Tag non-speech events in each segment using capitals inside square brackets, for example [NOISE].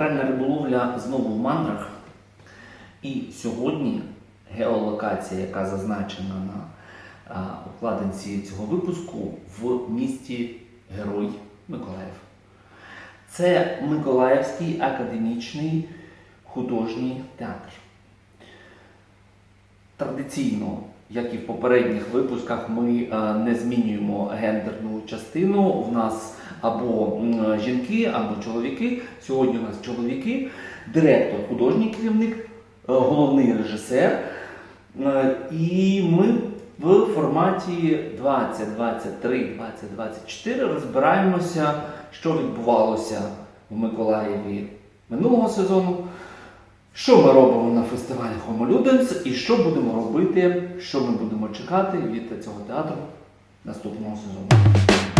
Театральна риболовля знову в мандрах. І сьогодні геолокація, яка зазначена на обкладинці цього випуску, в місті Герой Миколаїв. Це Миколаївський академічний художній театр. Традиційно, як і в попередніх випусках, ми не змінюємо гендерну частину. У нас або жінки, або чоловіки. Сьогодні у нас чоловіки, директор, художній керівник, е, головний режисер. Е, І ми в форматі 2023 2024 розбираємося, що відбувалося в Миколаєві минулого сезону. Що ми робимо на фестивалі Homo Ludens і що будемо робити, що ми будемо чекати від цього театру наступного сезону.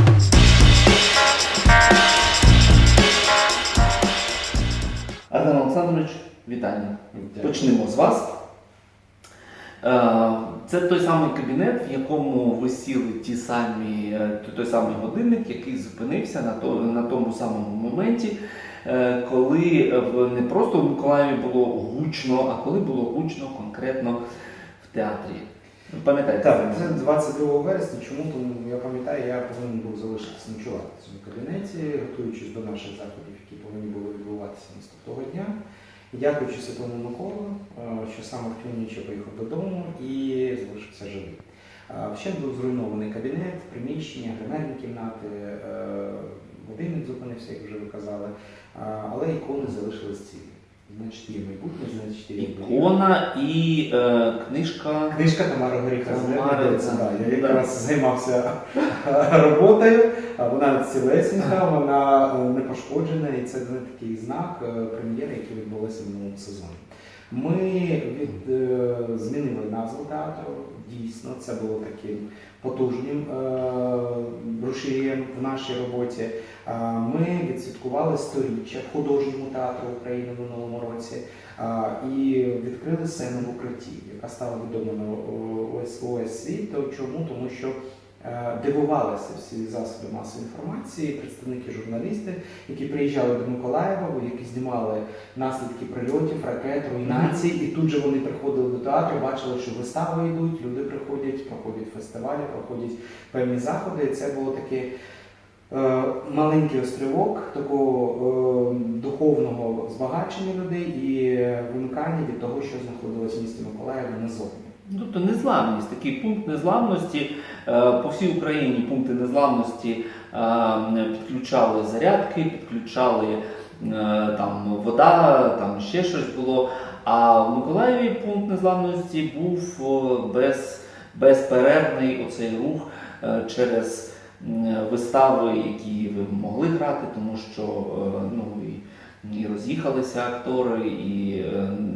Артем Олександрович, вітання. Почнемо з вас. Е, Це той самий кабінет, в якому висіли ті самі, е, той самий годинник, який зупинився на, то, на тому самому моменті, е, коли не просто в Миколаєві було гучно, а коли було гучно конкретно в театрі. Пам'ятаєте? Так, це 22 вересня. Чому? Тому я пам'ятаю, я повинен був залишитися ночувати в цьому кабінеті, готуючись до наших заходів, які повинні були відбуватися наступного дня. І Дякуючи Святому Миколу, е, що саме в ту ніч я поїхав додому і залишився живий. Е, Вщент був зруйнований кабінет, приміщення, гримерні кімнати, е, годинник зупинився, як вже ви казали, Е, але ікони залишились цілі. Значить, є майбутнє, значить, є. Ікона і е, книжка. Книжка Тамара Горіха да. Я якраз займався [LAUGHS] роботою. Вона цілесенька, вона е, не пошкоджена, і це не такий знак е, прем'єри, які відбулися в минулому сезоні. Ми від, е, змінили назву театру. Дійсно, це було таким потужним е, рушієм в нашій роботі. Е, Ми відсвяткували сторіччя в художньому театру України в минулому році. І відкрили сцену в укритті, яка стала відома на ОС, ОС світ. Чому? Тому що е, дивувалися всі засоби масової інформації, представники журналісти, які приїжджали до Миколаєва, які знімали наслідки прильотів, ракет, руйнацій, і тут же вони приходили до театру, бачили, що вистави йдуть, люди приходять, проходять фестивалі, проходять певні заходи. І це було таке. Е, Маленький острівок такого е, духовного збагачення людей і вимикання від того, що знаходилось в місті Миколаєві назовні. Тобто незламність, такий пункт незламності. Е, По всій Україні пункти незламності е, підключали зарядки, підключали е, там вода, там ще щось було. А в Миколаєві пункт незламності був без, безперервний оцей рух через вистави, які ви могли грати, тому що ну, і, роз'їхалися актори, і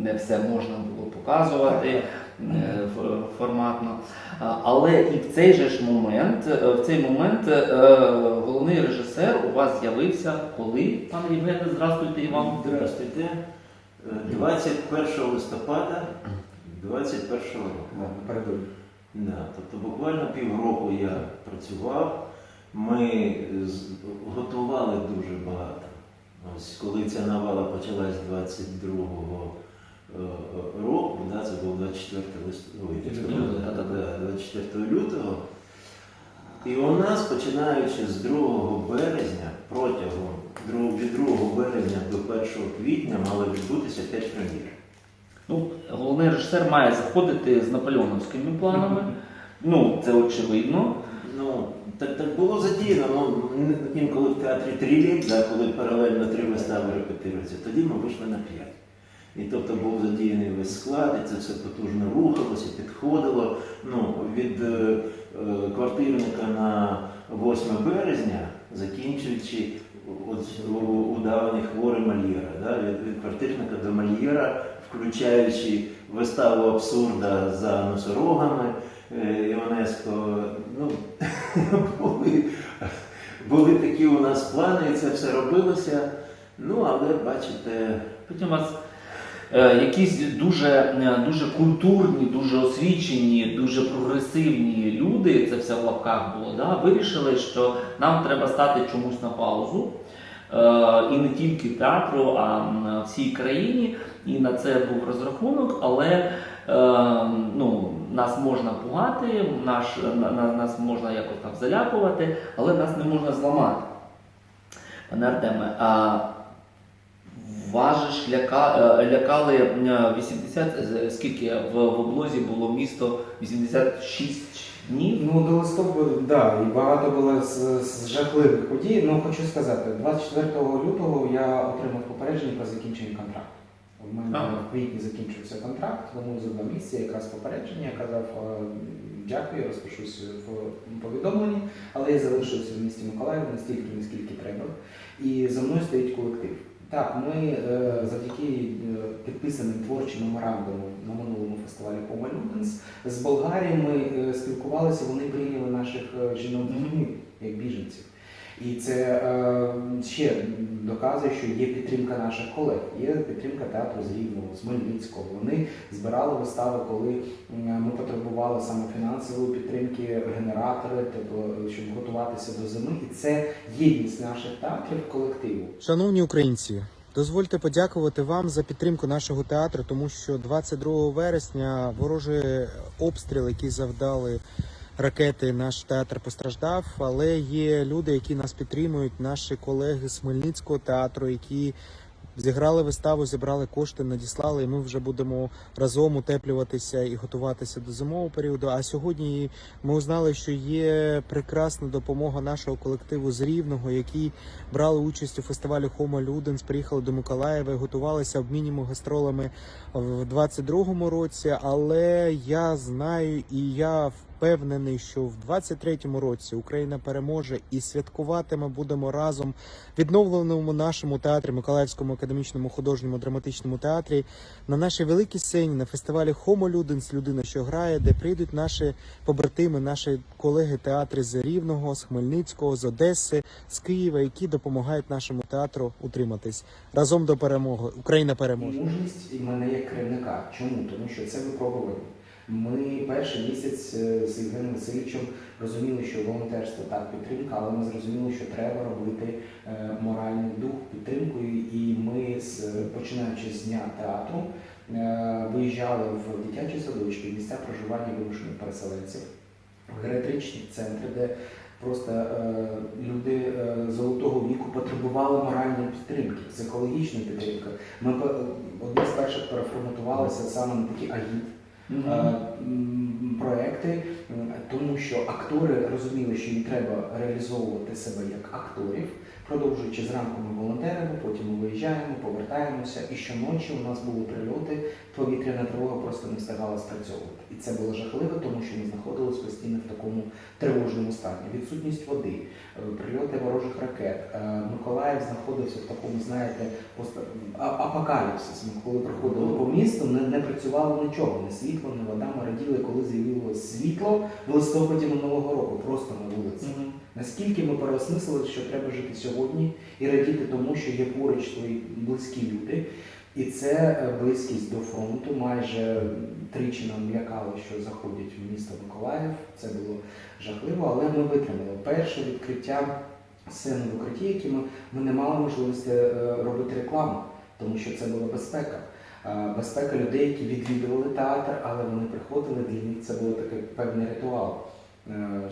не все можна було показувати форматно. Але і в цей же ж момент, е, в цей момент е, головний режисер у вас з'явився коли? Пане Євгене, здравствуйте і вам. Здравствуйте. Е, 21 листопада 21 року. Да, тобто буквально півроку я працював. Ми готували дуже багато. Ось коли ця навала почалась 22-го е, року, да, це був 24 листопада, Лютого, да, да, да. 24 лютого. І у нас, починаючи з 2 березня, протягом від 2 березня до 1 квітня мало відбутися 5 прем'єр. Ну, головний режисер має заходити з наполеоновськими планами. Ну, це очевидно. Ну, так, так було задіяно. Ну, ін- інколи в театрі три літ, да, коли паралельно три вистави репетируються, тоді ми вийшли на п'ять. І тобто був задіяний весь склад, і це все потужно рухалося, підходило. Ну, від е, е, квартирника на 8 березня, закінчуючи удаваний хворий Мольєра, да, від, від квартирника до Мольєра, включаючи виставу абсурда за носорогами. е, ну, [LAUGHS] були, були такі у нас плани, і це все робилося. Ну, але бачите, Потім вас якісь дуже, е, дуже культурні, дуже освічені, дуже прогресивні люди, це все в лапках було, да, вирішили, що нам треба стати чомусь на паузу. і не тільки театру, а всій країні. І на це був розрахунок, але е, ну, нас можна пугати, наш, на, на- нас можна якось там залякувати, але нас не можна зламати. Пане Артеме, а вас же ляка, е, лякали е, 80, е, скільки в, в облозі було місто 86 днів? Ну, до листопаду, да, і багато було з, з жахливих подій. Ну, хочу сказати, 24 лютого я отримав попередження про закінчення контракту. У мене Ага. в квітні закінчився контракт, тому за два місяці якраз попередження. Я казав, е, дякую, розпишусь в повідомленні, але я залишився в місті Миколаїв настільки, наскільки треба. І за мною стоїть колектив. Так, ми е, завдяки е, підписаним творчим меморандумам на минулому фестивалі Ludens з Болгарією ми е, спілкувалися, вони прийняли наших жінок як біженців. І це е, ще доказує, що є підтримка наших колег, є підтримка театру з Рівного, з Хмельницького. Вони збирали вистави, коли ми потребували саме фінансової підтримки, генератори, тобто, щоб готуватися до зими. І це єдність наших театрів колективу. Шановні українці, дозвольте подякувати вам за підтримку нашого театру, тому що 22 вересня ворожий обстріл, який завдали ракети, наш театр постраждав. Але є люди, які нас підтримують, наші колеги з Хмельницького театру, які зіграли виставу, зібрали кошти, надіслали, і ми вже будемо разом утеплюватися і готуватися до зимового періоду. А сьогодні ми узнали, що є прекрасна допомога нашого колективу з Рівного, які брали участь у фестивалі Homo Ludens, приїхали до Миколаєва, і готувалися, обмінюємо гастролами в 22-му році. Але я знаю і я впевнений, що в 23-му році Україна переможе і святкувати ми будемо разом відновленому нашому театрі, Миколаївському академічному художньому драматичному театрі, на нашій великій сцені на фестивалі Homo Ludens, людина, що грає, де прийдуть наші побратими, наші колеги театри з Рівного, з Хмельницького, з Одеси, з Києва, які допомагають нашому театру утриматись разом до перемоги. Україна переможе. Мужність і мене як керівника. Чому? Тому що це випробування. Ми перший місяць е, з Євгеном Васильовичем розуміли, що волонтерство так підтримка, але ми зрозуміли, що треба робити е, моральний дух підтримкою. І ми починаючи з дня театру е, виїжджали в дитячі садочки, місця проживання вимушених переселенців, в геріатричні центри, де просто люди золотого віку потребували моральної підтримки, психологічної підтримки. Ми одні з перших переформатувалися саме на такі агіт Мгм. е, проекти, тому що актори розуміли, що їм треба реалізовувати себе як акторів. Продовжуючи зранку ми волонтеримо, потім ми виїжджаємо, повертаємося. І щоночі у нас були прильоти, повітряна тривога просто не встигала спрацьовувати. І це було жахливо, тому що ми знаходилися постійно в такому тривожному стані. Відсутність води, е, прильоти ворожих ракет. Е, Миколаїв знаходився в такому, знаєте, апокаліпсис. Ми коли проходили по місту, не, не працювало нічого, ні світло, ні вода. Ми раділи, коли з'явилось світло в листопаді минулого року, просто на вулиці. Мгм. Наскільки ми переосмислили, що треба жити сьогодні і радіти тому, що є поруч твої близькі люди. І це е, близькість до фронту. Майже тричі нам лякали, що заходять в місто Миколаїв. Це було жахливо, але ми витримали. Перше відкриття сцени в укритті, які ми, ми не мали можливості е, робити рекламу, тому що це була безпека. Е, Безпека людей, які відвідували театр, але вони приходили, для них це був такий певний ритуал.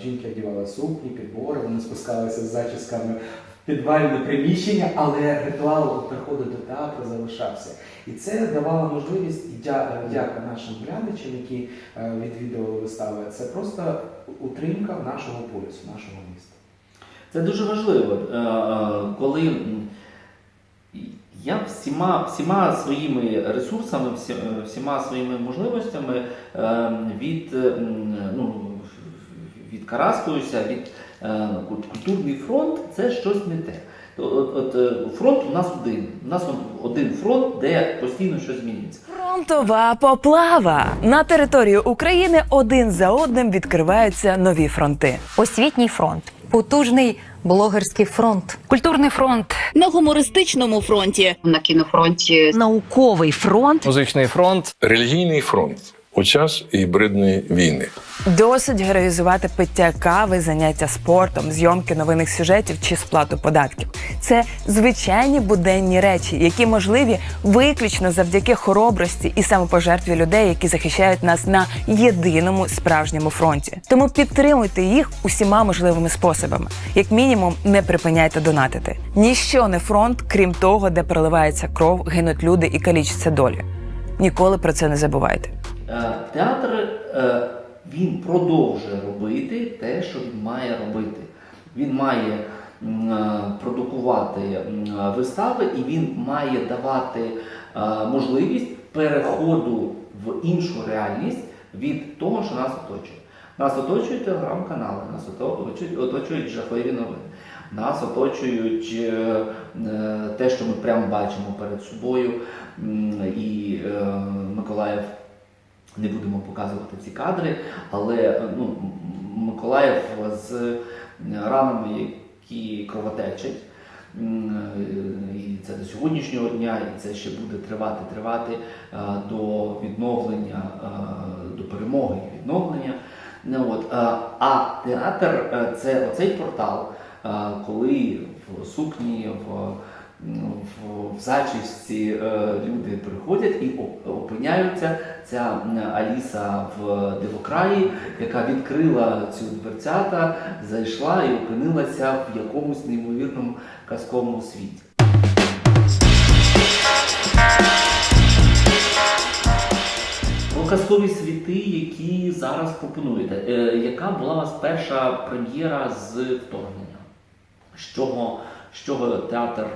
Жінки одягали сукні, підбори, вони спускалися з зачісками підвальне приміщення, але ритуал приходу до театру залишався. І це давало можливість, і дя- дяка нашим глядачам, які е, відвідували вистави, це просто утримка нашого полюсу, нашого міста. Це дуже важливо, е, е, коли я всіма, всіма своїми ресурсами, е, всіма своїми можливостями е, від, е, ну, відкараскуюся від е, культурний фронт це щось не те. От, от, е, фронт у нас один. У нас один фронт, де постійно щось змінюється. Фронтова поплава на територію України один за одним відкриваються нові фронти. Освітній фронт, потужний блогерський фронт. Культурний фронт на гумористичному фронті. на кінофронті науковий фронт, Музичний фронт, Релігійний фронт. У час гібридної війни. Досить героїзувати пиття кави, заняття спортом, зйомки новинних сюжетів чи сплату податків. Це звичайні буденні речі, які можливі виключно завдяки хоробрості і самопожертві людей, які захищають нас на єдиному справжньому фронті. Тому підтримуйте їх усіма можливими способами. Як мінімум, не припиняйте донатити. Ніщо не фронт, крім того, де проливається кров, гинуть люди і калічаться долі. Ніколи про це не забувайте. Е, Театр е, він продовжує робити те, що він має робити. Він має е, продукувати вистави і він має давати можливість переходу в іншу реальність від того, що нас оточує. Нас оточують телеграм-канали, нас оточують, оточують жахливі новини. Нас оточують те, що ми прямо бачимо перед собою. І Миколаїв не будемо показувати ці кадри, але ну, Миколаїв з ранами, які кровотечать. І це до сьогоднішнього дня, і це ще буде тривати, тривати е, до відновлення, е, до перемоги і відновлення. Ну, от, е, А театр це оцей портал, коли в сукні, в, в, зачісті е, люди приходять і опиняються. Ця Аліса в Дивокраї, яка відкрила цю дверцята, зайшла і опинилася в якомусь неймовірному казковому світі. Про казкові світи, які зараз пропонуєте. Е, яка була у вас перша прем'єра з вторгнення? З чого, з чого театр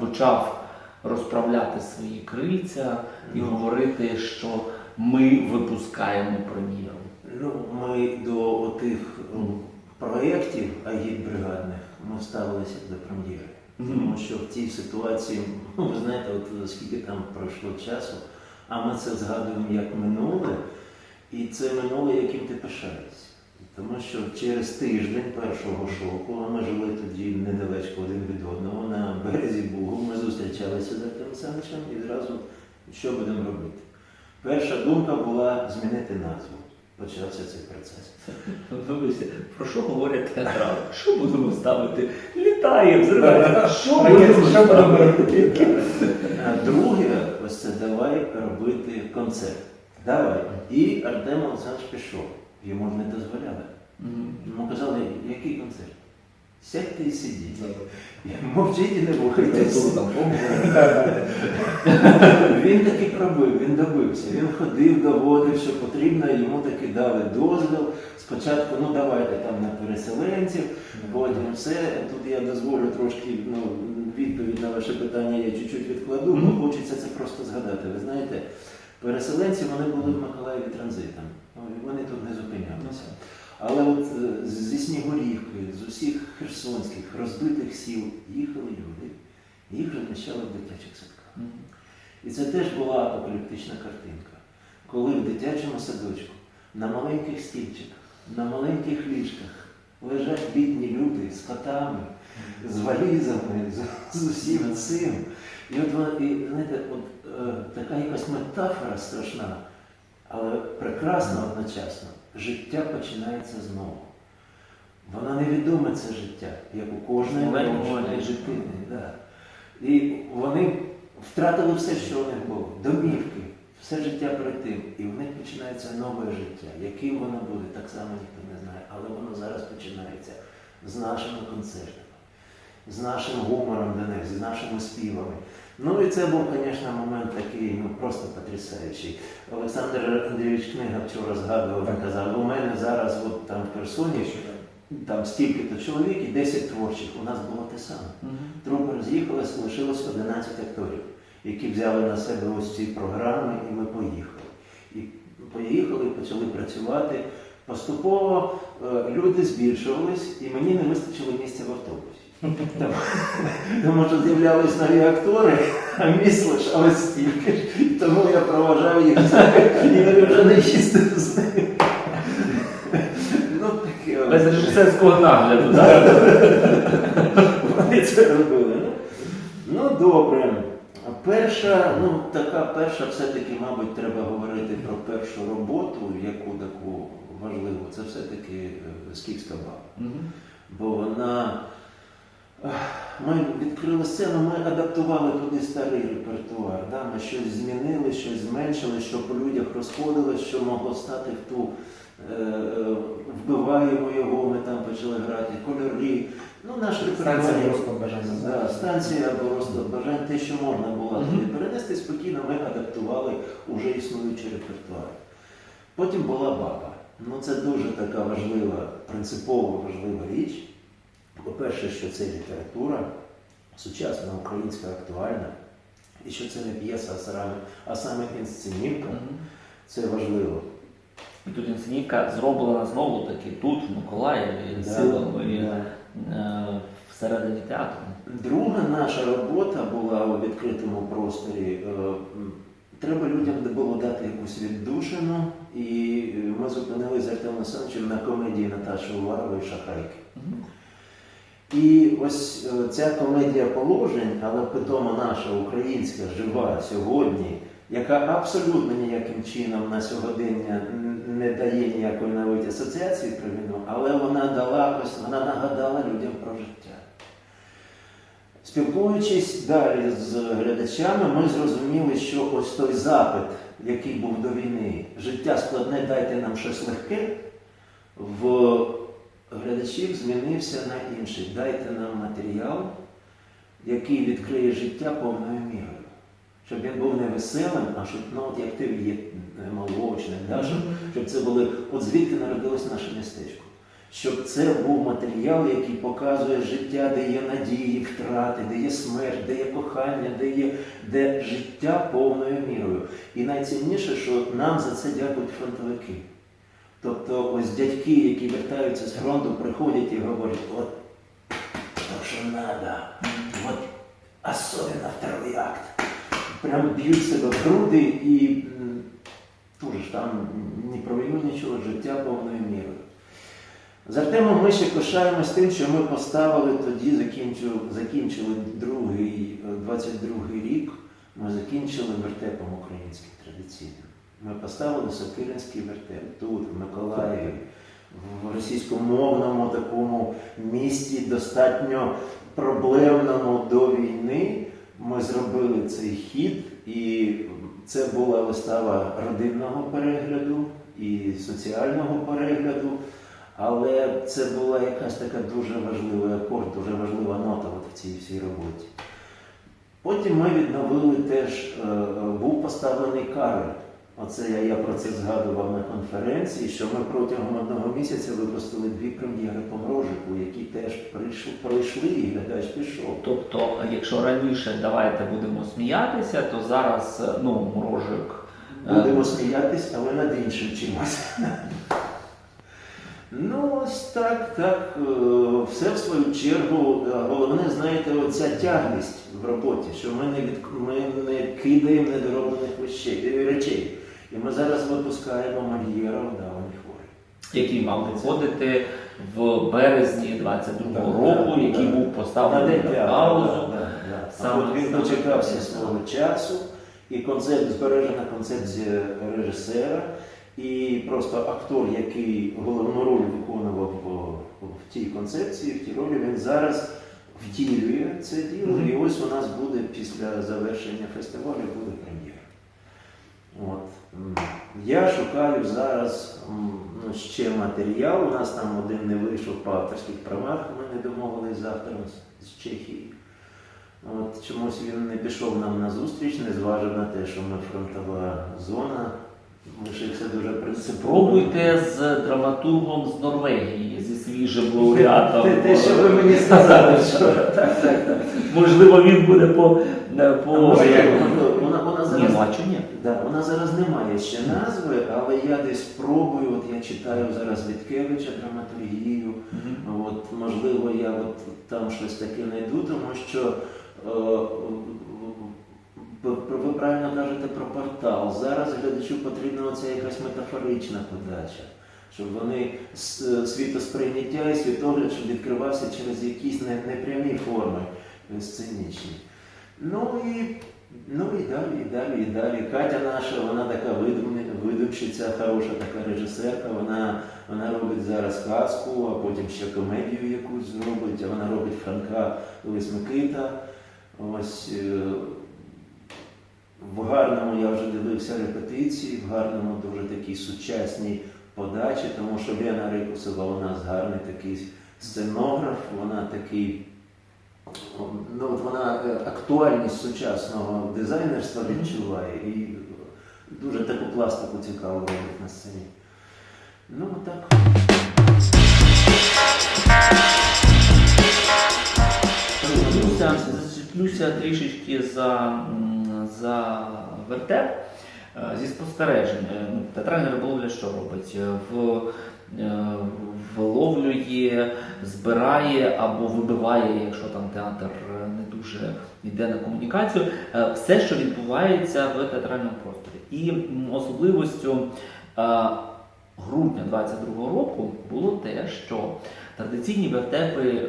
почав розправляти свої крильця і Ну. говорити, що ми випускаємо прем'єру? Ну, ми до тих проєктів агітбригадних ми ставилися до прем'єри. Мгм. Тому що в цій ситуації, ну, ви знаєте, от скільки там пройшло часу, а ми це згадуємо як минуле, і це минуле, яким ти пишаєшся. Тому що через тиждень першого шоку, а ми жили тоді недалечко один від одного на березі Бугу, ми зустрічалися з Артемом Олександровичем і зразу що будемо робити. Перша думка була змінити назву. Почався цей процес. [LAUGHS] Про що говорять театрали? Що будемо ставити? Літає, взривається. Що будемо ставити? А друге, ось це давай робити концерт. Давай. І Артем Олександрович пішов. Йому не дозволяли. Йому казали, який концерт? Сядьте і сидіть. Мовчіть і не рухайтесь. Він таки пробив, він добився. Він ходив, доводив, що потрібно, йому таки дали дозвіл. Спочатку, ну давайте там на переселенців, потім все. Тут я дозволю трошки ну, відповідь на ваше питання, я чуть-чуть відкладу, бо хочеться це просто згадати. Ви знаєте, переселенці вони були в Миколаєві транзитом. Ну, Вони тут не зупинялися. Але от е, зі Снігурівки, з усіх херсонських розбитих сіл їхали люди, їх розміщали в дитячих садках. Мгм. І це теж була апокаліптична картинка, коли в дитячому садочку на маленьких стільчиках, на маленьких ліжках лежать бідні люди з котами, з валізами, з, з усім цим. І от і, знаєте, от е, така якась метафора страшна, але прекрасна одночасно. Життя починається знову. Воно невідоме це життя, як у кожної дитини. дитини. Да. І вони втратили все, що у них було, домівки, все життя перед тим. І в них починається нове життя. Яким воно буде, так само ніхто не знає. Але воно зараз починається з нашими концертами, з нашим гумором до них, з нашими співами. Ну і це був, звісно, момент такий ну, просто потрясаючий. Олександр Андрійович книга вчора згадував, він казав, у мене зараз от, там в Херсоні там стільки-то чоловік і 10 творчих. У нас було те саме. Трупи роз'їхалися, лишилось 11 акторів, які взяли на себе ось ці програми, і ми поїхали. І поїхали, почали працювати. Поступово е, люди збільшувались, і мені не вистачило місця в автобусі. Тому- Тому що з'являлись нові актори, а місць лишалось стільки ж. Тому я проважав їх і вони вже не їздив з ними. Ну. Без режисерського нагляду, так? Вони це робили. Ну, ну добре. Перша, ну така перша, все-таки, мабуть, треба говорити про першу роботу, яку таку важливу, це все-таки е, скіфська баба. Бо вона. Ми відкрили сцену, ми адаптували туди старий репертуар. Да? Ми щось змінили, щось зменшили, що по людях розходилось, що могло стати в ту. е, е, Вбиваємо його, ми там почали грати, кольори. Ну, наш репертуар. Станція розклад бажання. Да, станція або розклад бажань, те, що можна було туди перенести, спокійно ми адаптували уже існуючий репертуар. Потім була баба. Ну це дуже така важлива, принципово важлива річ. По-перше, що це література, сучасна українська актуальна, і що це не п'єса, а саме, інсценівка. Це важливо. І тут інсценівка зроблена знову таки тут, в Миколаєві, Да, да. е, всередині театру. Друга наша робота була у відкритому просторі. Е, Треба людям було дати якусь віддушину, і е, ми зупинилися з Артемом Олександровичем на комедії Наташі Уварової Шахрайки. І ось е, ця комедія положень, але питома наша українська, жива сьогодні, яка абсолютно ніяким чином на сьогодення не дає ніякої навіть асоціації про війну, але вона дала ось вона нагадала людям про життя. Спілкуючись далі з глядачами, ми зрозуміли, що ось той запит, який був до війни, життя складне, дайте нам щось легке, в глядачів змінився на інший. Дайте нам матеріал, який відкриє життя повною мірою. Щоб він був не веселим, а щоб, ну, от як ти є е, молочним, да? щоб, щоб це були, от звідки народилось наше містечко. Щоб це був матеріал, який показує життя, де є надії, втрати, де є смерть, де є кохання, де є де життя повною мірою. І найцінніше, що нам за це дякують фронтовики. Тобто ось дядьки, які вертаються з фронту, приходять і говорять, от то, що треба, от особливо второй акт. Прям б'ють себе в груди і ж там ні про війну, нічого, життя повною мірою. З Артемом ми ще пишаємось тим, що ми поставили тоді, закінчили, закінчили другий, е, 22-й рік, ми закінчили вертепом українським традиційним. Ми поставили Сокиринський вертеп тут, в Миколаєві, в російськомовному такому місті, достатньо проблемному до війни. Ми зробили цей хід, і це була вистава родинного перегляду і соціального перегляду. Але це була якась така дуже важлива акорд, дуже важлива нота от в цій всій роботі. Потім ми відновили теж, е, е, був поставлений Кароль. Оце я, я про це згадував на конференції, що ми протягом одного місяця випустили дві прем'єри по мрожику, які теж прийшли, пройшли і глядач пішов. Тобто, якщо раніше давайте будемо сміятися, то зараз е, ну, морожик. е, Будемо сміятись, але над іншим чимось. [LAUGHS] Ну, ось так, так. е, Все в свою чергу. Головне, знаєте, оця тягність в роботі, що ми не, від... ми не кидаємо недороблених речей. І ми зараз випускаємо Мольєра в давні хворі. який мав виходити в березні 22-го року, який був поставлений день на паузу. Саме він дочекався свого часу, і концепт, збережена концепція режисера, і просто актор, який головну роль виконував в, тій концепції, в тій ролі, він зараз втілює це діло. Мгм. І ось у нас буде після завершення фестивалю буде. От. Я шукаю зараз ну, ще матеріал. У нас там один не вийшов по авторських правах. Ми не домовились з автором з- Чехії. От чомусь він не пішов нам на зустріч, не зважив на те, що ми фронтова зона. Лишився дуже принципово. Спробуйте з драматургом з Норвегії, зі свіжим лауреатом. Те, те, що ви мені сказали, що так, так, так. Можливо, він буде по. по... Як вона, Ні, зараз ну а чому ні? Да, вона зараз не має ще назви, але я десь пробую, от я читаю зараз Віткевича драматургію, Мгм. от, можливо, я от там щось таке знайду, тому що е, ви, ви правильно кажете про портал. Зараз глядачу потрібна оця якась метафорична подача, щоб вони світосприйняття і світогляд, щоб відкривався через якісь непрямі форми сценічні. Ну і Ну і далі, і далі, і далі. Катя наша, вона така видумщиця, хороша така режисерка. Вона, вона робить зараз казку, а потім ще комедію якусь зробить. А Вона робить Франка Лис Микита. Ось е, в гарному я вже дивився репетиції, в гарному дуже такій сучасній подачі, тому що Лена Рикусова у нас гарний такий сценограф, вона такий ну, от вона е, актуальність сучасного дизайнерства відчуває і дуже таку пластику цікаву робить на сцені. Ну, так. Зачеплюся, трішечки за, за вертеп. Е, Зі спостережень, Е, ну, театральна риболовля що робить? В, виловлює, збирає або вибиває, якщо там театр е, не дуже йде на комунікацію, е, все, що відбувається в театральному просторі. І е, грудня 22-го року було те, що традиційні вертепи,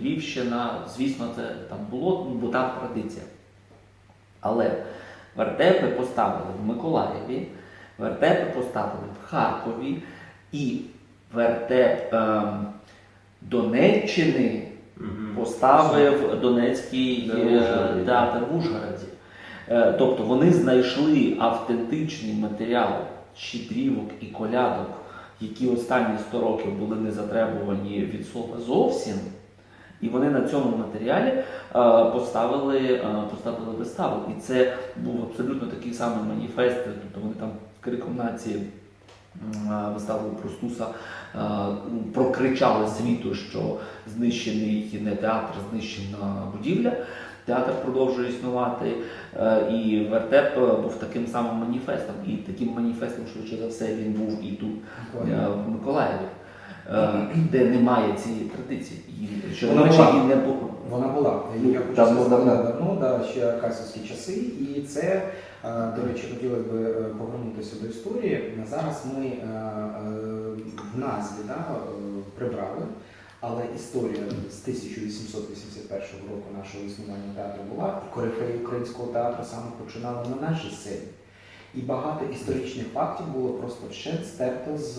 Львівщина, звісно, це там було, бо там традиція. Але вертепи поставили в Миколаєві, вертепи поставили в Харкові і вертеп ем, Донеччини Мгм. поставив Донецький е, театр в Ужгороді. Е, Тобто вони знайшли автентичний матеріал щедрівок і колядок, які останні 100 років були не затребувані від слова зовсім. І вони на цьому матеріалі е, поставили, е, поставили виставу. І це був абсолютно такий самий маніфест. Тобто вони там криком нації е, виставу про Стуса е, прокричали світу, що знищений не театр, знищена будівля. Театр продовжує існувати, е, і вертеп е, був таким самим маніфестом. І таким маніфестом, швидше за все, він був і тут, е, в Миколаєві, е, де немає цієї традиції. І що Вона речі, була. її не було. Вона була. Я хочу давно, давно. давно, да, ще аркасівські часи. І це, е, до речі, хотілося б е, повернутися до історії. Зараз ми е, е, в назві да, е, прибрали, але історія з 1881 року нашого існування театру була, корифеї українського театру саме починали на нашій сцені. І багато історичних фактів було просто вщент стерто з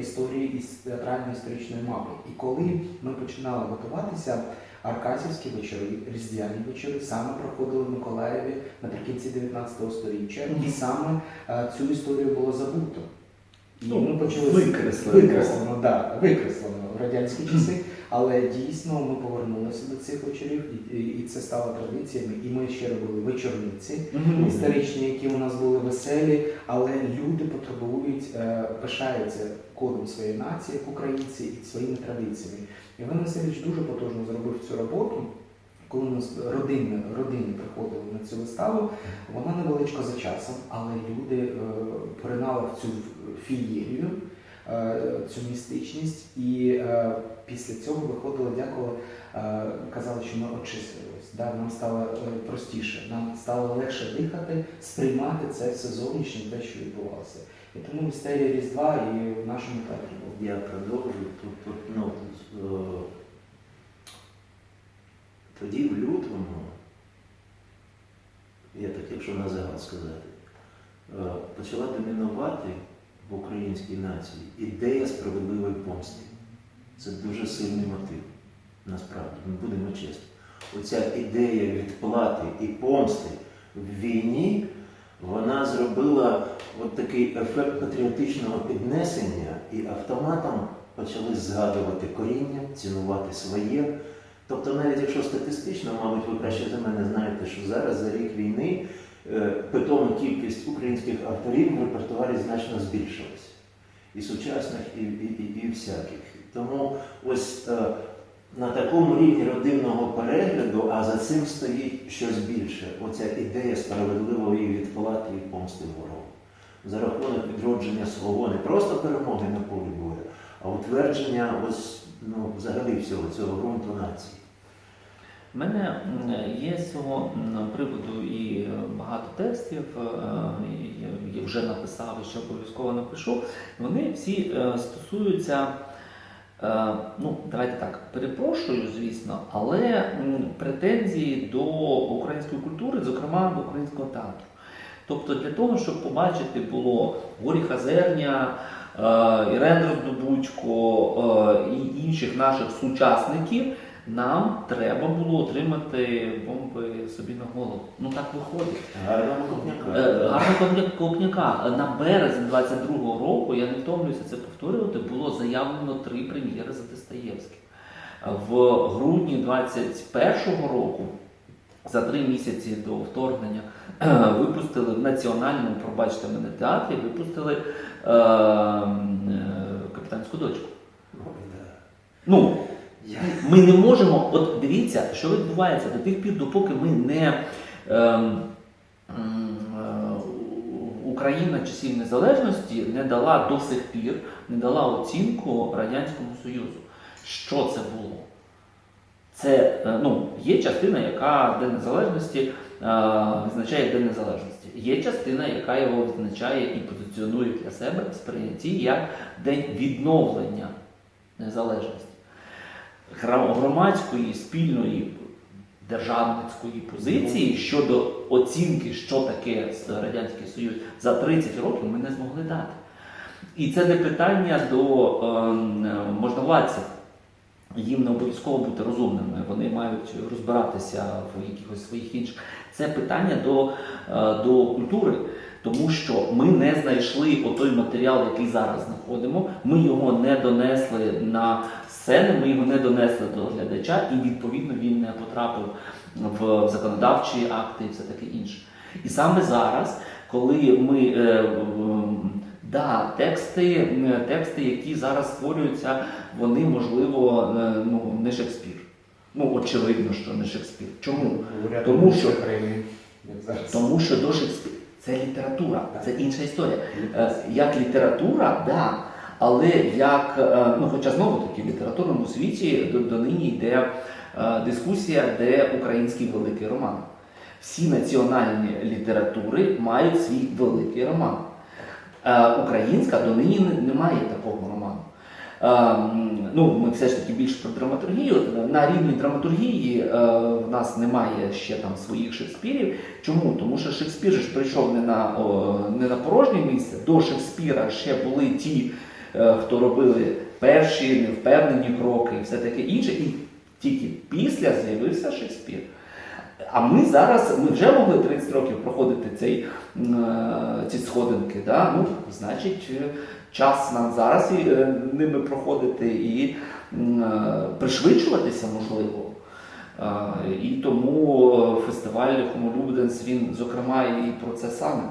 історії із театральної історичної мапи. І коли ми починали готуватися, Аркасівські вечори, різдвяні вечори саме проходили в Миколаєві наприкінці 19 століття, і саме е, цю історію було забуто. І Ну, ми почали викреслено. викреслено, да, викреслено в радянські часи, але дійсно ми повернулися до цих вечорів, і це стало традиціями. І ми ще робили вечорниці історичні, які у нас були веселі, але люди потребують, е, пишаються кодом своєї нації, як українці, і своїми традиціями. Іван Васильович дуже потужно зробив цю роботу. Коли нас родини, родини приходили на цю виставу, вона невеличка за часом, але люди е, поринали в цю фієрію, е, цю містичність, і е, після цього виходили, дякували, е, казали, що ми очистились. Да? Нам стало е, простіше, нам стало легше дихати, сприймати це все зовнішнє, те, що відбувалося. І тому містерія Різдва і в нашому театрі була. Я продовжу. Тут, тут, ну, тоді в лютому, я так, якщо на сказати, е, почала домінувати в українській нації ідея справедливої помсти. Це дуже сильний мотив. Насправді, ми будемо чесні. Оця ідея відплати і помсти в війні, вона зробила от такий ефект патріотичного піднесення, і автоматом почали згадувати коріння, цінувати своє. Тобто, навіть якщо статистично, мабуть, ви краще за мене знаєте, що зараз за рік війни е, питома кількість українських авторів в репертуарі значно збільшилася. І сучасних, і, і, і, і всяких. Тому ось е, на такому рівні родинного перегляду, а за цим стоїть щось більше. Оця ідея справедливої відплати і помсти ворогу. За рахунок відродження свого не просто перемоги на полі бою, а утвердження ось, ну, взагалі всього цього ґрунту нації. У мене є з цього приводу і е, багато текстів, е, я вже написав і ще обов'язково напишу. Вони всі е, стосуються ну, давайте так, перепрошую, звісно, але претензії до української культури, зокрема до українського театру. Тобто для того, щоб побачити було Горі Хазерня, е, Ірен Роздобудько е, і інших наших сучасників, нам треба було отримати бомби собі на голову. Ну так виходить. Гарного копняка. Е, Гарна копняка. На березень 22-го року, я не втомлююся це повторювати, було заявлено три прем'єри за Достоєвським. В грудні 21-го року, за три місяці до вторгнення, випустили в національному, пробачте мене, театрі, випустили е, е, капітанську дочку. Ну, ми не можемо, от дивіться, що відбувається до тих пір, допоки ми не ем, е, Україна часів незалежності не дала до сих пір, не дала оцінку Радянському Союзу. Що це було? Це е, ну, є частина, яка День Незалежності е, визначає День Незалежності. Є частина, яка його визначає і позиціонує для себе в сприйнятті як День відновлення незалежності громадської спільної державницької позиції щодо оцінки, що таке Радянський Союз за 30 років, ми не змогли дати. І це не питання до ем, е, можновладців. Їм не обов'язково бути розумними, вони мають розбиратися в якихось своїх інших. Це питання до, е, до культури, тому що ми не знайшли отой матеріал, який зараз знаходимо. Ми його не донесли на сцени, ми його не донесли до глядача, і відповідно він не потрапив в законодавчі акти і все таке інше. І саме зараз, коли ми е, да, тексти, тексти, які зараз створюються, вони можливо е, ну, не Шекспір. Ну, очевидно, що не Шекспір. Чому? Уряд Тому що-. Тому що до Шекспіра це література, це інша історія. Е, Як література, да. Але як, е, ну хоча знову таки в літературному світі до, донині йде е, дискусія, де український великий роман. Всі національні літератури мають свій великий роман. Е, Українська донині не- немає такого роману. Е, Ну, ми все ж таки більш про драматургію. На рівні драматургії е, в нас немає ще там своїх Шекспірів. Чому? Тому що Шекспір ж прийшов не на, не на порожнє місце. До Шекспіра ще були ті, е, хто робили перші невпевнені кроки і все таке інше. І тільки після з'явився Шекспір. А ми зараз, ми вже могли 30 років проходити цей, е, ці сходинки. Да? Ну, значить, е, час нам зараз і, е, ними проходити і пришвидшуватися можливо. І тому фестиваль Ludens, він, зокрема, і про це саме.